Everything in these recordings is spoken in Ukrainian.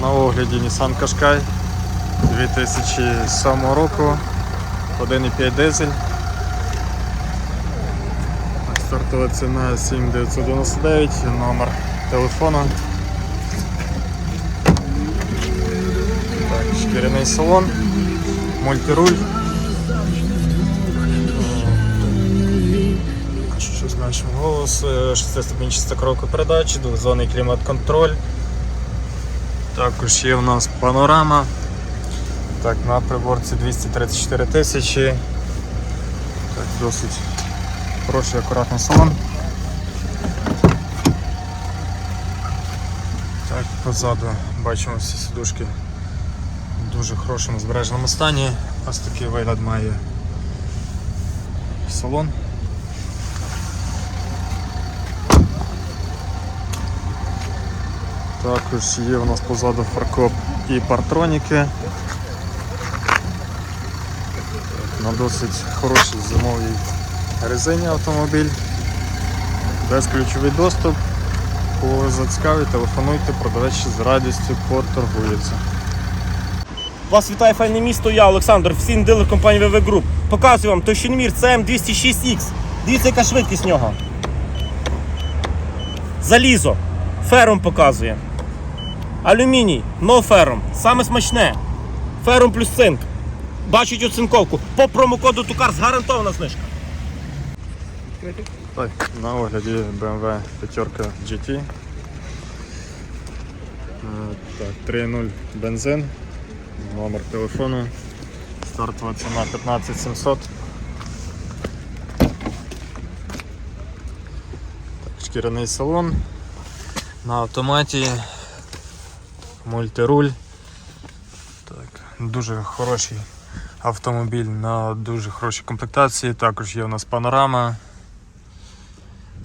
На огляді Nissan Qashqai 2007 року, 1,5 дизель. Стартова ціна 7999, номер телефону. Так, шкіряний салон, мультируль. Що зменшимо голос, 6-ступінчаста коробка передач, двохзонний клімат-контроль. Також є в нас панорама. Так, на приборці 234 тисячі. Так, досить хороший, акуратний салон. Так, позаду бачимо всі сидушки в дуже хорошому збереженому стані. Ось такий вигляд має салон. Також є у нас позаду фаркоп і партроніки. На досить хорошій зимовій резині автомобіль. Безключовий доступ. Кого зацікавить, телефонуйте, продавець з радістю поторгується. Вас вітає файне місто, я Олександр, всім дилер компанії VV Group. Показую вам Тощинмір CM206X. Дивіться, яка швидкість нього. Залізо. Ферум показує. Алюміній, но ферум. Саме смачне. Ферум плюс цинк. Бачить оцинковку. По промокоду Тукар гарантована знижка. Так, на огляді BMW 5 GT. Е, Так, 3.0 бензин, номер телефону, стартова ціна 15700. Так, шкіряний салон на автоматі, мультируль. Так, дуже хороший автомобіль на дуже хорошій комплектації. Також є у нас панорама.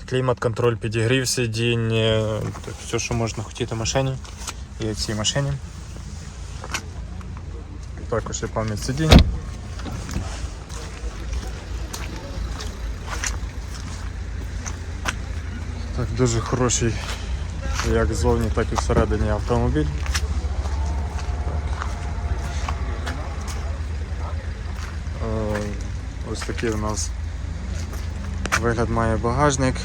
Клімат-контроль, підігрів сидінь, е, так, все, що можна хотіти машині. В цій машині. Також є пам'ять сидінь. Так, дуже хороший як ззовні, так і всередині автомобіль. Так. Е, Ось такий у нас Вигляд має багажник.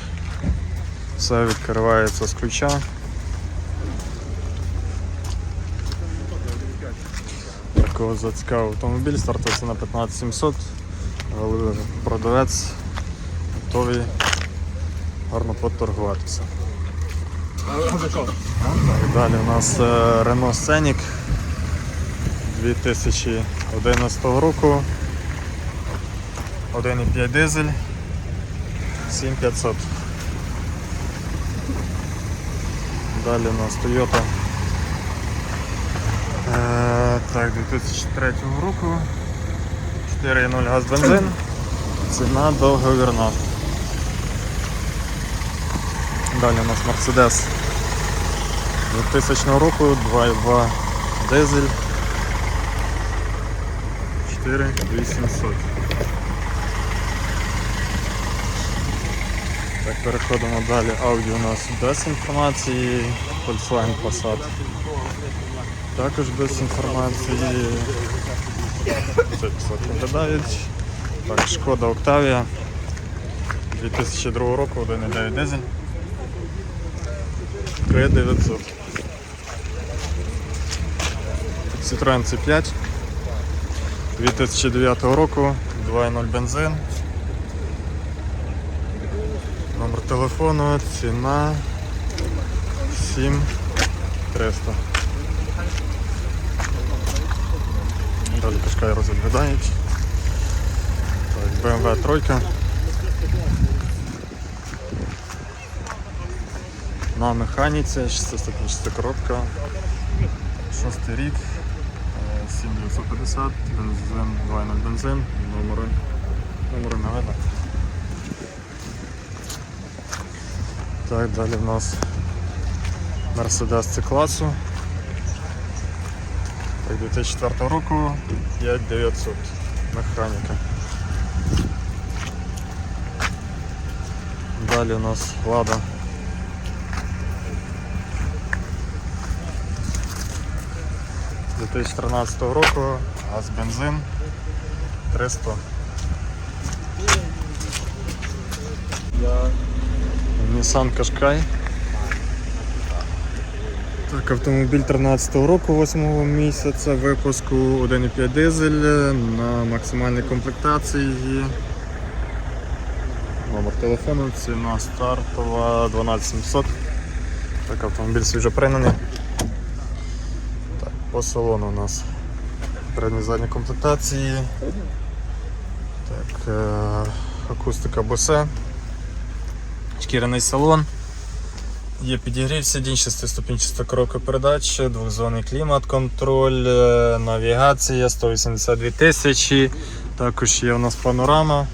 Все відкривається з ключа. Такого зацікавив автомобіль, стартується на 15700, але продавець готовий гарно поторгуватися. Далі у нас е, Renault Scenic 2011 року. 1,5 дизель. 7500. Далі у нас Toyota. Е, так, 2003 року. 4.0 газ бензин. Ціна договірна. Далі у нас Mercedes 2000 року, 2.2 дизель. 4800. Так, переходимо далі. Audi у нас без інформації, Volkswagen Passat також без інформації. Це виглядають. Так, Шкода Octavia 2002 року, 1,9 дизель. 3900. Citroen C5 2009 року, 2.0 бензин. Номер телефону, ціна 7300. Далі Кашкай розглядають. BMW тройка. На механіці, 6-ступінчата коробка. Шостий рік. е, 7950, бензин, 2.0 бензин, номери, номери не. Так, далі в нас Mercedes C-класу. Так, 2004 року 5900 механіка. Далі у нас Лада 2013 року, газ бензин 300. Nissan Qashqai. Так, автомобіль 13 року, 8 місяця випуску 1,5 дизель на максимальній комплектації. Номер телефону, ціна стартова 12700. Так, автомобіль свіжо пригнаний. Так, по салону у нас передні задні комплектації. Так, е- акустика Bose. Шкіряний салон. Є підігрів сидінь, шестиступінчаста коробка передач, двохзонний клімат, контроль, е, навігація 182 тисячі. Також є у нас панорама.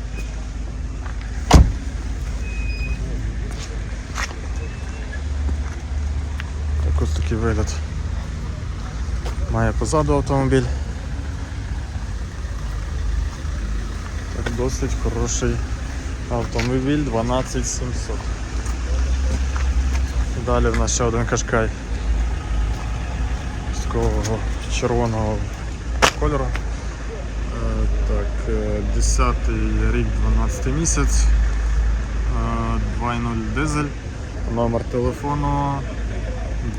Так ось такий вигляд. Має позаду автомобіль. Так, досить хороший автомобіль 12700. Далі в нас ще один кашкай з такого червоного кольору. Е, Так, е, 10 рік, 12 місяць. Е, 2.0 дизель. Номер телефону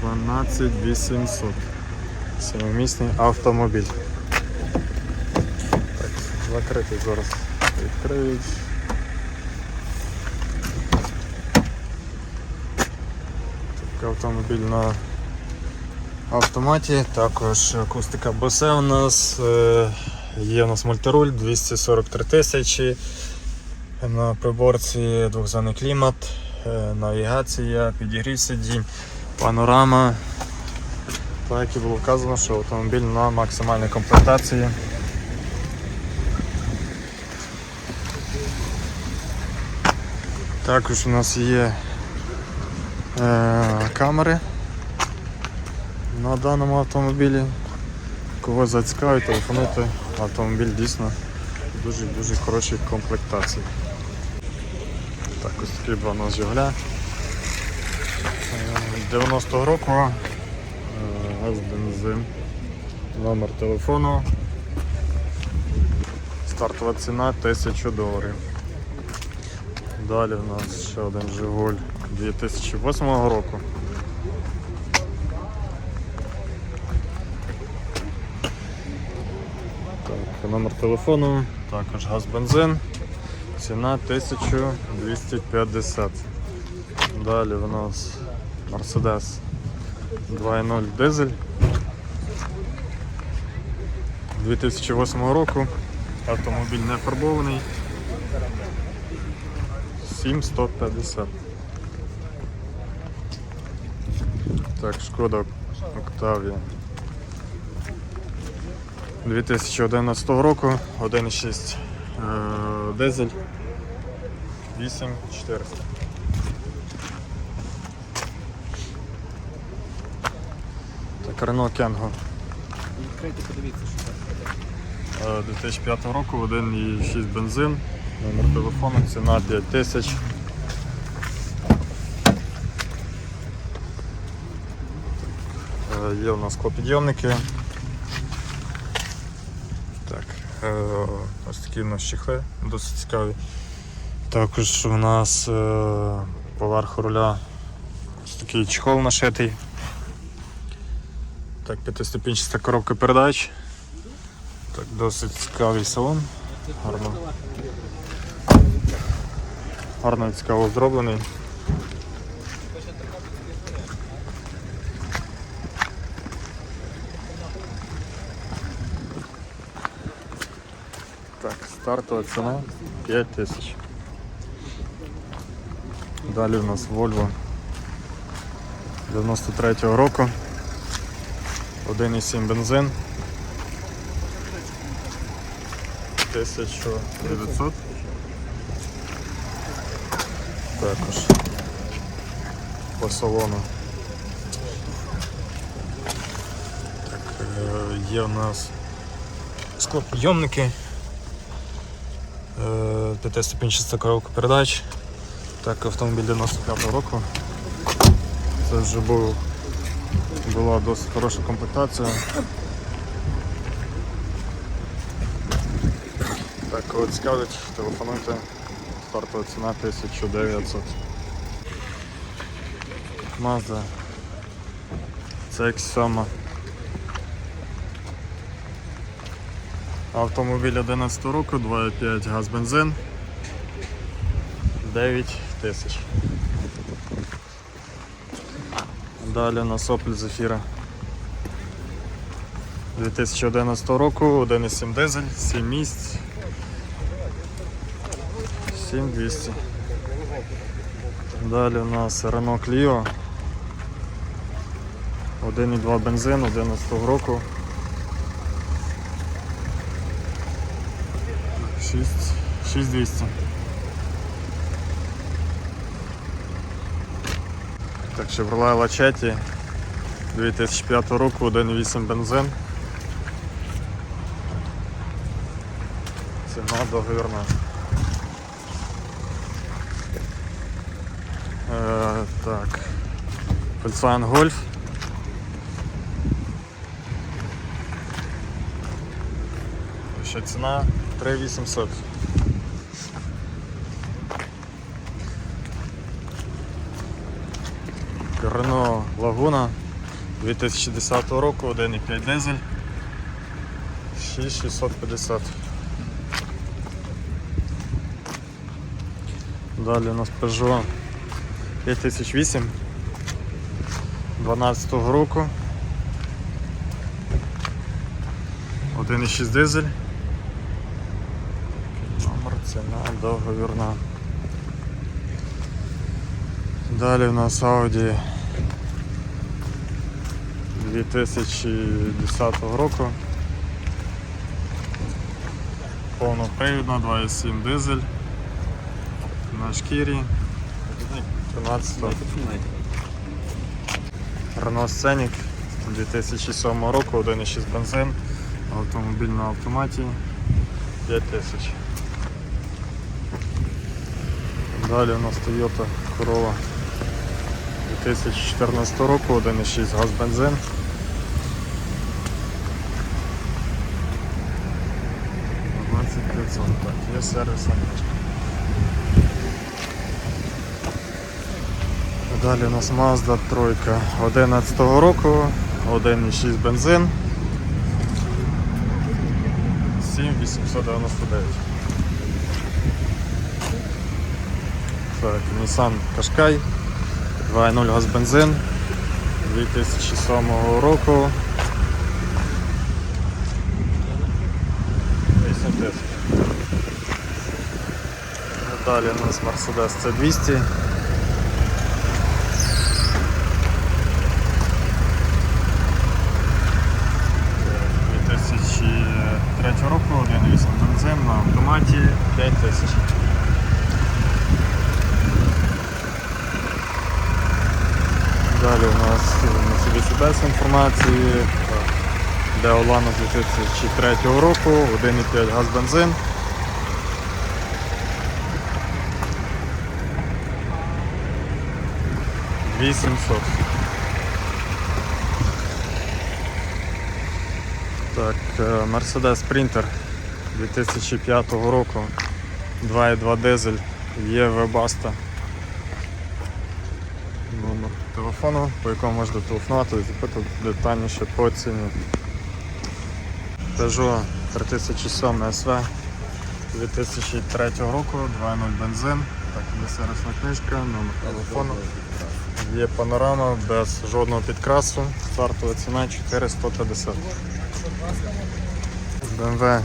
12800. Семимісний автомобіль. Так, закритий зараз. Відкриють. Так, автомобіль на автоматі, також акустика Bose у нас, е, є у нас мультируль 243 тисячі. На приборці двохзонний клімат, е, навігація, підігрів сидінь, панорама. Так як і було вказано, що автомобіль на максимальній комплектації. Також у нас є камери на даному автомобілі. Кого зацікавить, телефонуйте. Автомобіль дійсно в дуже-дуже хорошій комплектації. Так, ось такий два у нас Жигуля. Е, 90-го року. е, Газ бензин. Номер телефону. Стартова ціна 1000 доларів. Далі в нас ще один Жигуль 2008 року. Так, номер телефону, також газ бензин. Ціна 1250. Далі в нас Mercedes 2.0 дизель 2008 року. Автомобіль не фарбований. 7150. Так, шкода Октавія. 2011 року, 1,6 е, дизель 8400. Так, подивіться, що це. Е, 2005 року 1,6 бензин, номер телефону, ціна 5000. Є у нас склопідйомники. Так, е, ось такі у нас чехли, досить цікаві. Також у нас е, поверх руля ось такий чехол нашитий. Так, п'ятиступінчаста коробка передач. Так, досить цікавий салон. Гарно. Гарно і цікаво зроблений. Так, стартова ціна 5 тисяч. Далі у нас Volvo 93-го року. 1,7 бензин. 1900. Також по салону. Так, е, є у нас склопідйомники. Е, ТТ-150 коробка передач. Так, автомобіль 95-го року. Це вже був, була досить хороша комплектація. Так, коли цікавить, телефонуйте, стартова ціна 1900. Mazda CX7 Автомобіль 11 року, 2,5 газ бензин. 9 тисяч. Далі нас Opel Zafira 2011 року, 1,7 дизель, 7 місць. 7200. Далі у нас Renault Clio. 1,2 бензин 11 року. 6, 6200. Так, Chevrolet Lachetti 2005 року, 1,8 бензин. Ціна договірна. Е, так. Volkswagen Golf. Ще ціна 3800. Renault Laguna 2010 року, 1,5 дизель. 6650. Далі у нас Peugeot 5008 12 року. 1,6 дизель. Ціна договірна. Далі у нас Audi 2010 року. Повнопривідна 2,7 дизель. На шкірі. 13 Renault Scenic 2007 року, 1,6 бензин, автомобіль на автоматі 5 тисяч. Далі у нас Toyota Corolla 2014 року, 1,6 газ бензин. Так, є книжка. Далі у нас Mazda 3 11 року, 1,6 бензин. 7899. Так, Nissan Qashqai 2.0 газ бензин 2007 року. 8 тисяч. Далі у нас Mercedes C200. Е, 2003 року, 1.8 бензин на автоматі 5 тисяч. Далі у нас Mercedes без інформації. Де Олана з 2003 року, 1,5 газ бензин. Вісімсот. Так, е, Mercedes Sprinter 2005 року, 2,2 дизель, є Webaста. Номер телефону, по якому можете телефонувати і запитати детальніше по ціні. Peugeot 3007 SV 2003 року, 2.0 бензин, так, є сервісна книжка, номер телефону. Є панорама без жодного підкрасу, стартова ціна 4150. BMW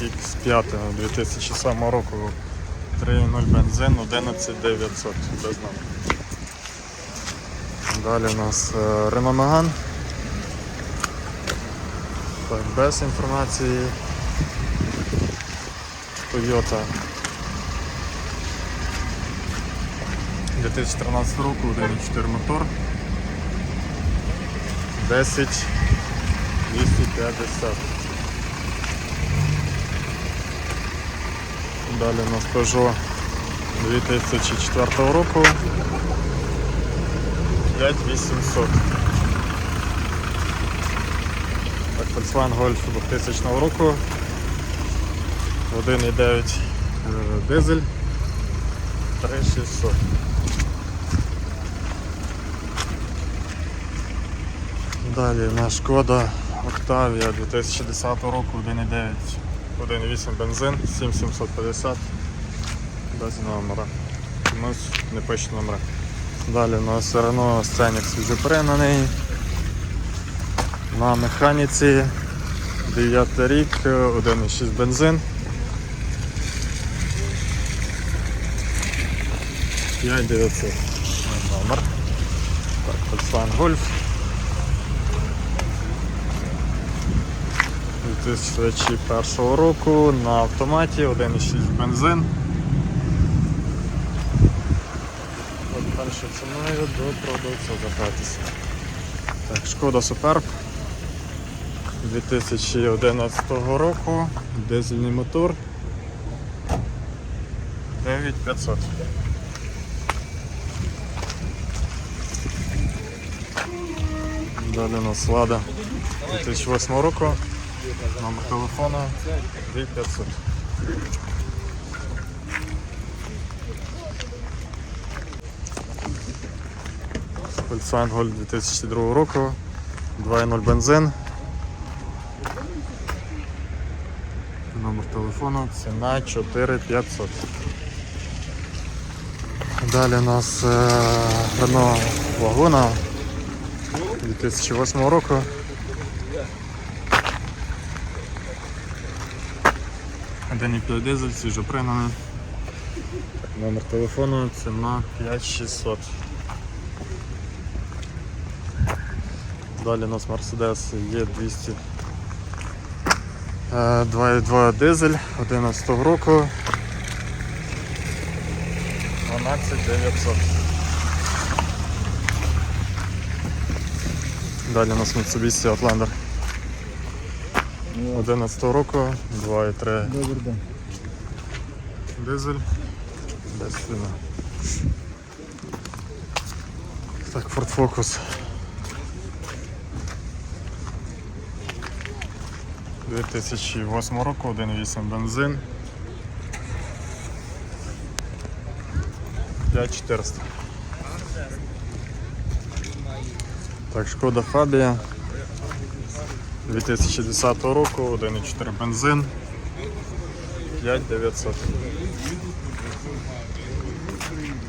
X5 2007 року 3.0 бензин 11900 без номера. Далі у нас е, Renault Megane. Так, без інформації. Toyota 2013 року 1.4 мотор. 10 250. Далі у нас Peugeot 2004 року. 5800. Так, Volkswagen Golf 2000 року. 1,9 е, дизель 3600. Далі на Шкода Octavia 2010 року 1,9 1,8 бензин 7750 без номера. Чомусь не пише номера. Далі у нас Renault Scenic свіжопри на. На механіці 9 рік, 1,6 бензин. 5900 номер. Так, Volkswagen Golf. 2001 року на автоматі 1,6 бензин. От ціною до продавця звертатися. Так, Шкода Суперб 2011 року, дизельний мотор 9500. Далі у нас Лада 2008 року, номер телефону 2500. Volkswagen Golf 2002 року, 2.0 бензин. Номер телефону, ціна 4500. Далі у нас Renault Laguna 2008 року. Один і п'ять дизель, свіжопригнаний. Номер телефону, ціна 5600. Далі у нас Mercedes є 200. 2.2 дизель 11 року. 12900. Далі у нас Mitsubishi Outlander 11 року, 2.3 Добрий день. дизель. Без ціна. Так, Ford Focus. 2008 року, 1.8 бензин. 5400. Так, Шкода Фабія. 2010 року, 1.4 бензин. 5900.